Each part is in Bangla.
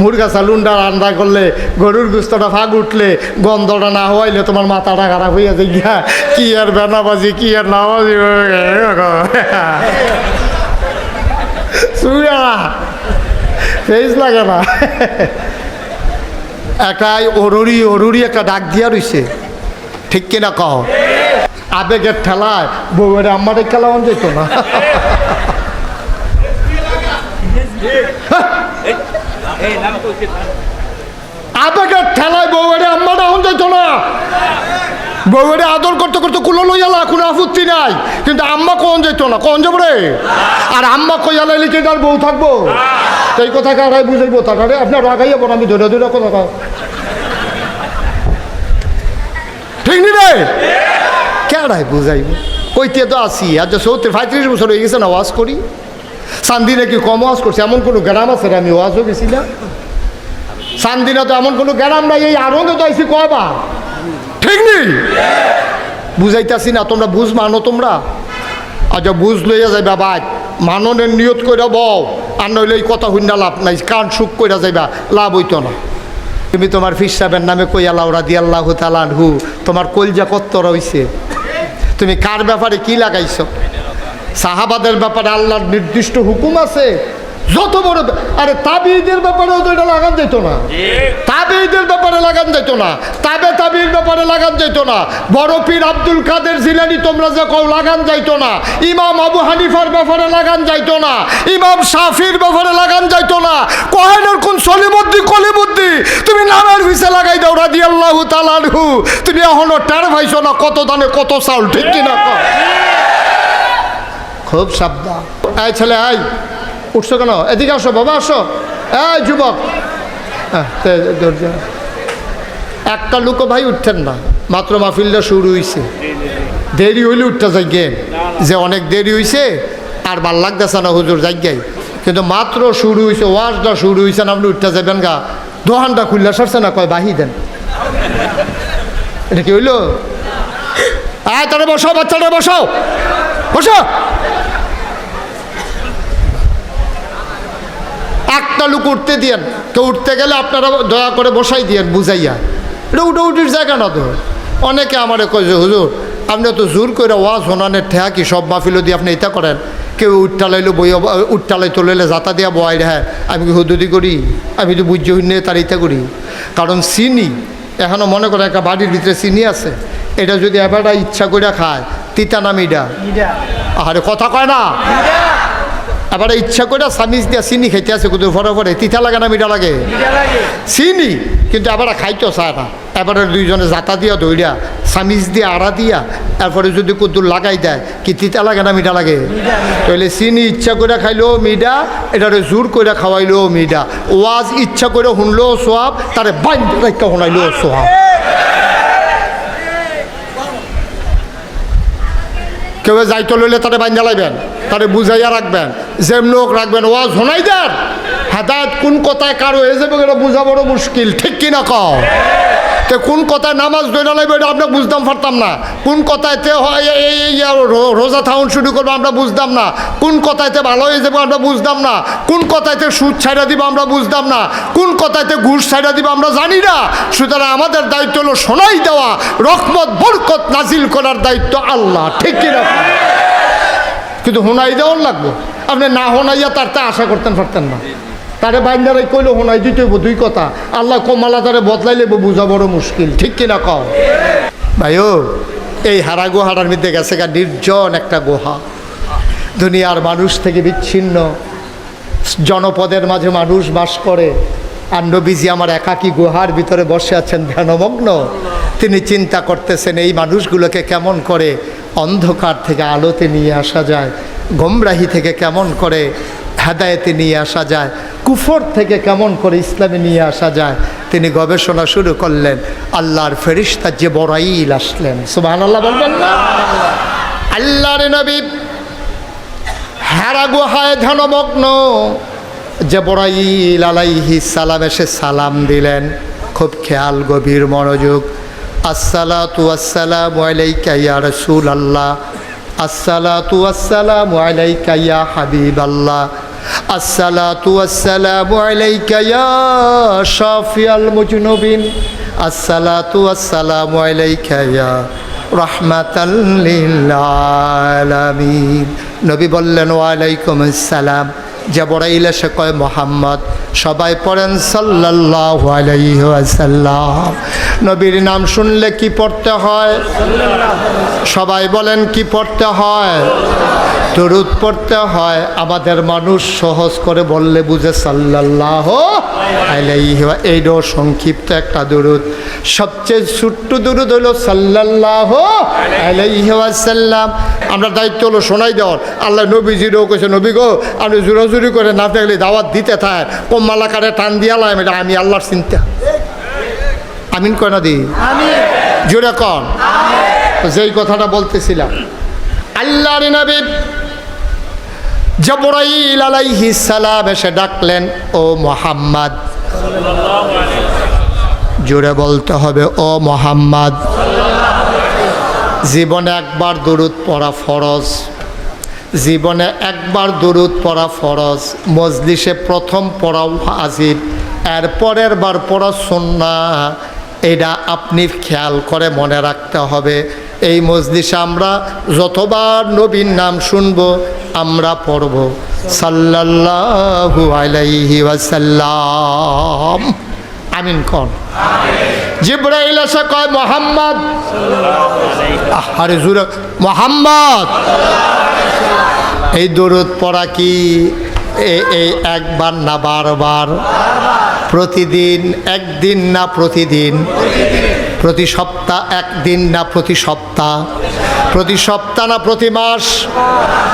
মুরগা সালুনটা রান্না করলে, গরুর গুস্তটা ফাঁক উঠলে, গন্ধটা না হওয়াইলে তোমার মাথাটা খারাপ হয়ে যায় গিয়া। কি আর বেনাবাজি, কি আর নামাজি সুরা। ফেস লাগে না। একটাই অরুরি অরুরি একটা ডাক দিয়া রইছে। ঠিক কিনা কহ আবেগের ঠেলায় বউয়ের আমার খেলাও যেত না। আবেগের ঠেলায় বউয়ের আম্মা ডাউন যেত না। বউয়ের আদর করতে করতে কুলো লইয়ালা কোনো আপত্তি নাই। কিন্তু আম্মা কোন যেত না, কোন যাব রে? আর আম্মা কইয়া লাইলে কি তার বউ থাকব? এই কথা কারাই বুঝাইবো তাকারে আপনার রাগাইয়া বড় আমি ধরে ধরে কথা। ঠিক নি রে? কেডাই বুঝাইব? কইতে তো আসি আর যে সত্তর পঁয়ত্রিশ বছর হয়ে গেছে না, ওয়াজ করি। সান্দিনে কি কম ওয়াজ করছে? এমন কোনো গ্রাম আছে আমি ওয়াজও গেছি না সান্দিনা তো এমন কোনো গ্রাম নাই, এই আনন্দ তো আইসি কয়বার? ঠিক নেই বুঝাইতাছি না, তোমরা বুঝ মানো তোমরা। আচ্ছা বুঝ লইয়া যাইবা বাদ মাননের নিয়ত কইরা বও, আর নইলে এই কথা হুন্ডা লাভ নাই, কান সুখ কইরা যাইবা, লাভ হইতো না। তুমি তোমার ফির সাহেবের নামে কই আল্লাহ রাদি আল্লাহ তালানহু তোমার কলজা কত্তর হইছে তুমি কার ব্যাপারে কি লাগাইছো? সাহাবাদের ব্যাপারে আল্লাহর নির্দিষ্ট হুকুম আছে। যত বড় আরে তাবিদের ব্যাপারেও তো এটা লাগান যেত না। তাবিদের ব্যাপারে লাগান যেত না। তাবে তাবির ব্যাপারে লাগান যেত না। বড় পীর আব্দুল কাদের জিলানি তোমরা যে কও লাগান যাইত না। ইমাম আবু হানিফার ব্যাপারে লাগান যাইত না। ইমাম শাফির ব্যাপারে লাগান যাইতো না। কোহেনের কোন সলিমুদ্দি কলিমুদ্দি তুমি নামের ভিসে লাগাই দাও রাদি আল্লাহ তালানহু তুমি এখনও টের ভাইছো না কত দানে কত চাউল ঠিক কিনা? খুব সাবধান। এই ছেলে, এই, উঠছো কেন? এদিকে আসো, বাবা, আসো। এই যুবক। একটা লোকও ভাই উঠতেন না। মাত্র মাহফিলটা শুরু হইছে। দেরি হইলে উঠতে যাই গে যে অনেক দেরি হইছে, আর ভালো লাগতেছে না হুজুর যাই কিন্তু মাত্র শুরু হইছে, ওয়াজটা শুরু হইছে, না আপনি উঠতে যাবেন গা। দোকানটা খুললে সরছে না, কয় বাহি দেন। এটা কি হইল? আয় তাহলে বসাও বাচ্চাটা বসাও। বসো। একটা লোক উঠতে দিয়েন। কেউ উঠতে গেলে আপনারা দয়া করে বসাই দিয়েন, বুঝাইয়া। এটা উঠে উঠির জায়গা না তো। অনেকে আমারে কয় যে, হুজুর, আপনি তো জোর করে ওয়াজ হোনানের ঠেয়া সব মাহফিল দিয়ে আপনি এটা করেন। কেউ উঠটালাইলো বই উঠটালাই তোলাইলে যাতা দিয়া বয় হ্যাঁ আমি কি হুদুদি করি? আমি তো বুঝ্য হইনে তার ইটা করি। কারণ চিনি এখনও মনে করে একটা বাড়ির ভিতরে চিনি আছে। এটা যদি এবারটা ইচ্ছা করে খায় তিতা নামিডা আরে কথা কয় না? আবার ইচ্ছা করে সামিজ দিয়া চিনি খাইতে আছে কুদুর ফরে ফরে তিতা লাগে না মিঠা লাগে? চিনি? কিন্তু আবার খাইতো চায় না। এবারে দুইজনে জাতা দিয়া দৌড়িয়া সামিজ দিয়া আড়া দিয়া তারপরে যদি কুদুর লাগাই দেয় কি তিতা লাগে না মিঠা লাগে? তাহলে চিনি ইচ্ছা করে খাইলেও মিডা এটারে জোর করে খাওয়াইলেও মিডা। ওয়াজ ইচ্ছা করে শুনলেও সোয়াব তারে বাইন্ড রাখা শুনাইলেও সোয়াব। কেউ যাইতে লইলে তারে বাইন্দা জ্বালাইবেন তারে বুঝাইয়া রাখবেন, যেম লোক রাখবেন, ওয়াজ শোনাই দেন হেদায়ত কোন কথায় কারও হয়ে যাবে এটা মুশকিল, ঠিক কিনা কও? তে কোন কথায় নামাজ দৈরা লাগবে আমরা বুঝতাম পারতাম না। কোন কথায়তে হয় এই- রোজা থাউন শুরু করব আমরা বুঝতাম না। কোন কথায়তে ভালো হয়ে যাব আমরা বুঝতাম না। কোন কথায়তে সুদ ছাইড়া দিব আমরা বুঝতাম না। কোন কথায়তে ঘুষ ছাইড়া দিব আমরা জানি না। সুতরাং আমাদের দায়িত্ব হলো শোনাই দেওয়া, রহমত, বরকত নাজিল করার দায়িত্ব আল্লাহ। ঠিক কিনা? কিন্তু হোনাই দেওয়ার লাগবো। আপনি না হোনাইয়া তার তা আশা করতেন পারতেন না। তারে বাইন্দারাই কইলো হোনাই দিতে দুই কথা। আল্লাহ কমালা তারে বদলাইলে বুঝা বড় মুশকিল। ঠিক কিনা কও? ভাইও, এই হারা গুহাটার মধ্যে গেছে গা নির্জন একটা গুহা। দুনিয়ার মানুষ থেকে বিচ্ছিন্ন। জনপদের মাঝে মানুষ বাস করে। আর নবীজি আমার একাকী গুহার ভিতরে বসে আছেন ধ্যানমগ্ন। তিনি চিন্তা করতেছেন, এই মানুষগুলোকে কেমন করে অন্ধকার থেকে আলোতে নিয়ে আসা যায়, গোমরাহি থেকে কেমন করে হেদায়েতে নিয়ে আসা যায়। কুফর থেকে কেমন করে ইসলামে নিয়ে আসা যায়? তিনি গবেষণা শুরু করলেন, আল্লাহর ফেরিস্তা যে বড়াইল আসলেন। সুবাহ আল্লাহ বলবেন না? আল্লাহর নবী হারা গুহায় ধ্যানমগ্ন যে বড়াইল আলাইহি সালাম এসে সালাম দিলেন। খুব খেয়াল, গভীর মনোযোগ। আসসালাতু আসসালামু আলাইকা ইয়া রাসূল আল্লাহ আসসালাতু আসসালামু আলাইকা হাবিব আল্লাহ আসসালাতু আসসালামু আলাইকা ইয়া শাফিয়াল মুজনুবিন। আসসালাতু আসসালামু আলাইকা ইয়া রহমাতাল লিল আলামিন। নবী বললেন, ওয়া আলাইকুম আসসালাম। জাবরাইল এসে কয়, মোহাম্মদ, সবাই পড়েন সাল্লাহ আলাইসাল্লাম নবীর নাম শুনলে কি পড়তে হয়? সবাই বলেন, কি পড়তে হয়? দরুদ পড়তে হয় আমাদের মানুষ সহজ করে বললে বুঝে ওয়া- এইটাও সংক্ষিপ্ত একটা দরুদ। সবচেয়ে ছোট্ট দরুদ হলো সাল্লাল্লাহ আলাইহি ওয়াসাল্লাম। আমরা দায়িত্ব হলো শোনাই দেওয়ার। আল্লাহ নবীজিরও কেছে নবী গো আপনি জোরাজুরি করে না দেখলে দাওয়াত দিতে থাক কম্মালা কারে টান দিয়ালাম এটা আমি আল্লাহর চিন্তা। আমিন কয় না দি? জোরে কন। যেই কথাটা বলতেছিলাম। আল্লাহর নবী জবরাইল আলাইহিস সালাম এসে ডাকলেন, ও মোহাম্মদ। জোরে বলতে হবে, ও মোহাম্মদ। জীবনে একবার দরুদ পড়া ফরজ। জীবনে একবার দরুদ পড়া ফরজ। মজলিসে প্রথম পড়াও হাজির এর পরের বার পড়া সন্না এটা আপনি খেয়াল করে মনে রাখতে হবে এই মজলিসে আমরা যতবার নবীর নাম শুনব, আমরা পড়ব। সাল্লাল্লাহু আলাইহি ওয়াসাল্লাম। আমিন কন। জিব্রাইল এসে কয়, মোহাম্মদ। আরে জুরে, মোহাম্মদ। এই দরুদ পড়া কি? এই একবার না বারবার? প্রতিদিন, একদিন না প্রতিদিন? প্রতি সপ্তাহ একদিন না প্রতি সপ্তাহ? প্রতি সপ্তাহ না প্রতি মাস?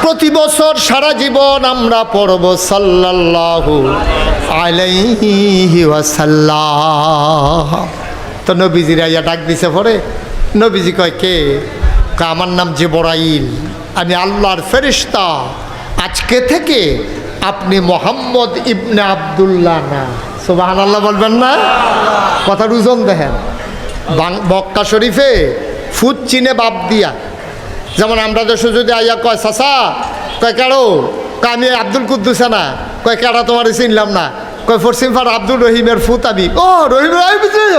প্রতি বছর সারা জীবন আমরা পড়ব সাল্লাল্লাহু আলাইহি ওয়াসাল্লাম। তো নবীজিরা ইয়া ডাক দিছে পরে, নবীজি কয় কে? আমার নাম জিবরাইল। আমি আল্লাহর ফেরিস্তা আজকে থেকে আপনি মোহাম্মদ ইবনে আবদুল্লাহ না। সুবাহান আল্লাহ বলবেন না? কথা রুজন দেখেন। বাং- মক্কা শরীফে ফুট চিনে বাপ দিয়া। যেমন আমরা দেশে যদি আইয়া কয়, চাচা, কয় কয়, আমি আব্দুল কুদ্দুসা না। কয়, কেডা তোমার চিনলাম না। কয় ফরসিম ফার আব্দুল রহিমের ফুত আমি। ও, রহিম বুঝলি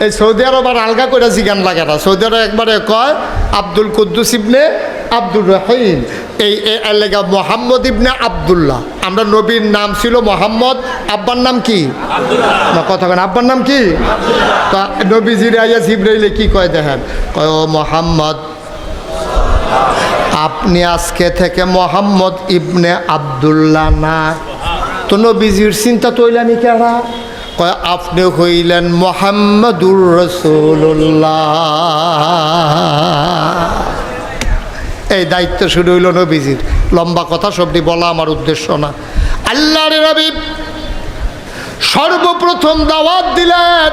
এই সৌদি আরব আর আলগা করে জিগান লাগে না। সৌদি আরব একবারে কয়, আব্দুল কুদ্দুস ইবনে আব্দুল রহিম। এই এলাকা মোহাম্মদ ইবনে আবদুল্লাহ। আমরা নবীর নাম ছিল মোহাম্মদ। আব্বার নাম কি? কথা কেন আব্বার নাম কি? তা নবীজির আইয়া জিব্রাইলে কি কয় দেখেন? কয়, ও মোহাম্মদ, আপনি আজকে থেকে মোহাম্মদ ইবনে আবদুল্লাহ না। তো নবীজির চিন্তা তৈলামি কেরা কয়, আপনি হইলেন মোহাম্মদুর রসুল্লাহ এই দায়িত্ব শুরু হইল নবীজির। লম্বা কথা, সবটি বলা আমার উদ্দেশ্য না। আল্লাহর রবি সর্বপ্রথম দাওয়াত দিলেন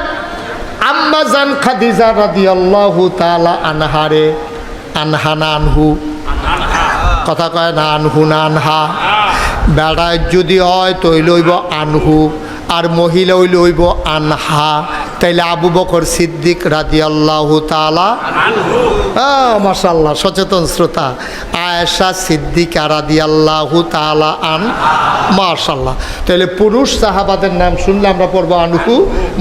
আম্মাজান খাদিজা রাদিয়াল্লাহু তাআলা আনহারে আনহানা আনহু। কথা কয় না আনহু না আনহা। বেড়ায় যদি হয় তৈ লইব আনহু, আর মহিলা লইব আনহা। তাইলে আবু বকর সিদ্দিক রাজি আল্লাহ তালা মাসাল্লাহ সচেতন শ্রোতা। আয়েশা সিদ্দিকা রাদি আল্লাহ তালা আন মাশাল্লাহ তাহলে পুরুষ সাহাবাদের নাম শুনলে আমরা পড়ব আনহু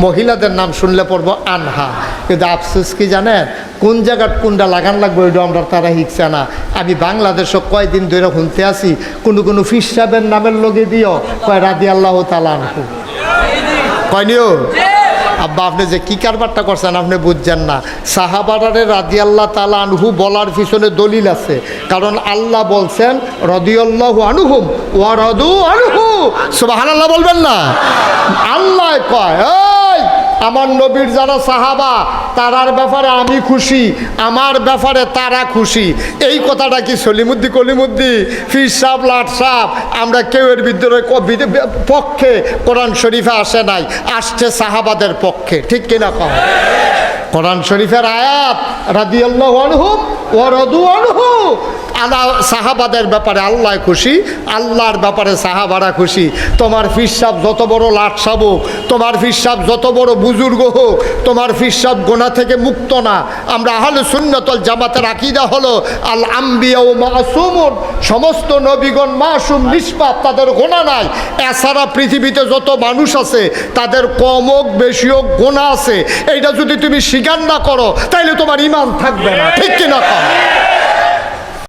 মহিলাদের নাম শুনলে পড়ব আনহা। কিন্তু আফসোস কি জানেন? কোন জায়গার কোনটা লাগান লাগবে ওইটা আমরা তারা হিকছে না। আমি বাংলাদেশও কয়দিন ধরে শুনতে আসি কোনো কোনো ফিস সাহেবের নামের লগে দিও কয় রাদি আল্লাহ তালা আনহু কয়নিও আব্বা, আপনি যে কী কারবারটা করছেন আপনি বুঝছেন না। সাহাবারে রাজি আল্লাহ তালা আনহু বলার পিছনে দলিল আছে। কারণ আল্লাহ বলছেন রদিউল্লাহ আনুহুম ওয়া রদু আনুহু। সুবাহান আল্লাহ বলবেন না। আল্লাহ কয় আমার নবীর যারা সাহাবা, তারার ব্যাপারে আমি খুশি, আমার ব্যাপারে তারা খুশি। এই কথাটা কি সলিমুদ্দি কলিমুদ্দি, ফির সাহ লাট সাহ আমরা কেউ এর বিদ্রোহ পক্ষে কোরআন শরীফে আসে নাই, আসছে সাহাবাদের পক্ষে, ঠিক কিনা কহ কোরআন শরীফের আয়াত রাদিয়াল্লাহু আনহুম ওয়া রাদু আনহু আল্লাহ সাহাবাদের ব্যাপারে আল্লাহ খুশি, আল্লাহর ব্যাপারে সাহাবারা খুশি। তোমার ফিসাব যত বড় লাট হোক, তোমার ফিসাব যত বড় বুজুর্গ হোক, তোমার ফিসাব গোনা থেকে মুক্ত না। আমরা আহলে সুন্নতল জামাতের আকিদা হলো আল আম্বিয়া ও মাসুমুন। সমস্ত নবীগণ মাসুম, নিষ্পাপ, তাদের গোনা নাই। এছাড়া পৃথিবীতে যত মানুষ আছে, তাদের কম হোক, বেশি হোক, গোনা আছে। এইটা যদি তুমি স্বীকার না করো, তাইলে তোমার ইমান থাকবে না। ঠিক কিনা Yeah.